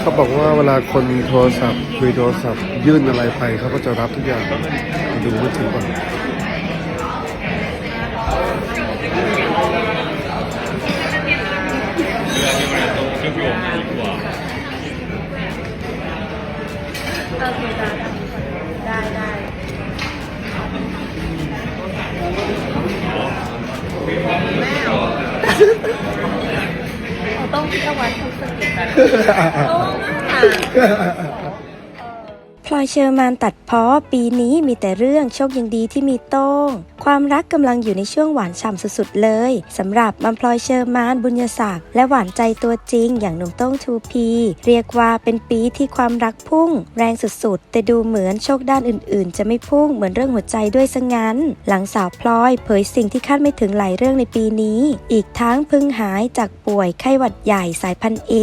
เขาบอกว่าเวลาคนโทรศัพท์คุยโทรศัพท์ ยื่นอะไรไปเขาก็จะรับทุกอย่างดูมือถือก่อนโอเเอาต้องที่เอาไว้ทุกสกิลกันโอ้ค่ะ พลอยเชอร์มานตัดเพ้อปีนี้มีแต่เรื่องโชคยังดีที่มีโต้ง ความรักกำลังอยู่ในช่วงหวานฉ่ำสุดๆเลยสำหรับมัมพลอยเชอร์มานบุญยศักดิ์และหวานใจตัวจริงอย่างหนุ่มโต้งทูพีเรียกว่าเป็นปีที่ความรักพุ่ง แรงสุดๆ แต่ดูเหมือนโชคด้านอื่นๆ จะไม่พุ่งเหมือนเรื่องหัวใจด้วยซะงั้น หลังสาวพลอยเผยสิ่งที่คาดไม่ถึงหลายเรื่องในปีนี้ อีกทั้งพิ่งหายจากป่วยไข้หวัดใหญ่สายพันธุ์เอ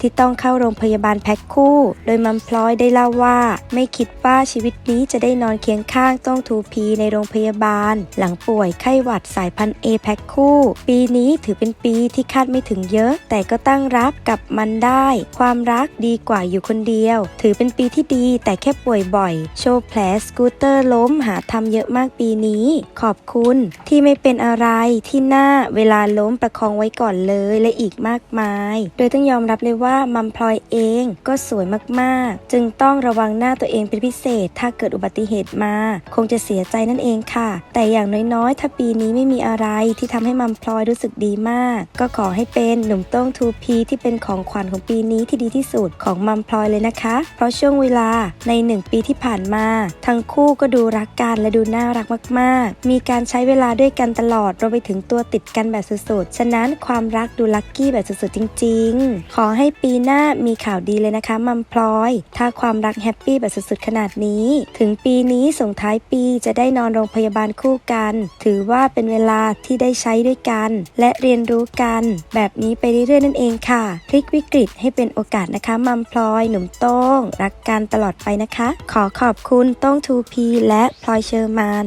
ที่ต้องเข้าโรงพยาบาลแพ็คคู่ โดยมัมพลอยได้เล่าว่าไม่คิดว่าชีวิตนี้จะได้นอนเคียงข้างต้องทูพีในโรงพยาบาล หลังป่วยไข้หวัดสายพันธุ์เอแพ็คคู่ ปีนี้ถือเป็นปีที่คาดไม่ถึงเยอะ แต่ก็ตั้งรับกับมันได้ ความรักดีกว่าอยู่คนเดียว ถือเป็นปีที่ดีแต่แค่ป่วยบ่อย โชว์แผลสกูตเตอร์ล้มหาทำเยอะมากปีนี้ ขอบคุณที่ไม่เป็นอะไรที่หน้าเวลาล้มประคองไว้ก่อนเลยและอีกมากมาย โดยต้องยอมรับเลยว่ามัมพลอยเองก็สวยมากๆ จึงต้องระวังหน้าตัวเองเป็นพิเศษ ถ้าเกิดอุบัติเหตุมา คงจะเสียใจนั่นเองค่ะ แต่อย่างน้อยๆ ถ้าปีนี้ไม่มีอะไรที่ทำให้มัมพลอยรู้สึกดีมาก ก็ขอให้เป็นหนุ่มโต้งทูพีที่เป็นของขวัญของปีนี้ที่ดีที่สุดของมัมพลอยเลยนะคะ เพราะช่วงเวลาในหนึ่งปีที่ผ่านมา ทั้งคู่ก็ดูรักกันและดูน่ารักมากๆ มีการใช้เวลาด้วยกันตลอดรวมไปถึงตัวติดกันแบบสุดๆ ฉะนั้นความรักดูลัคกี้แบบสุดๆจริง ๆ ขอให้ปีหน้ามีข่าวดีเลยนะคะมัมพลอย ถ้าความรักแฮปปี้แบบสุดๆขนาดนี้ ถึงปีนี้ส่งท้ายปีจะได้นอนโรงพยาบาลคู่กัน ถือว่าเป็นเวลาที่ได้ใช้ด้วยกัน และเรียนรู้กัน แบบนี้ไปเรื่อยๆนั่นเองค่ะพลิกวิกฤตให้เป็นโอกาสนะคะมัมพลอยหนุ่มโต้ง รักกันตลอดไปนะคะ ขอขอบคุณโต้งทูพีและพลอยเชอร์มาน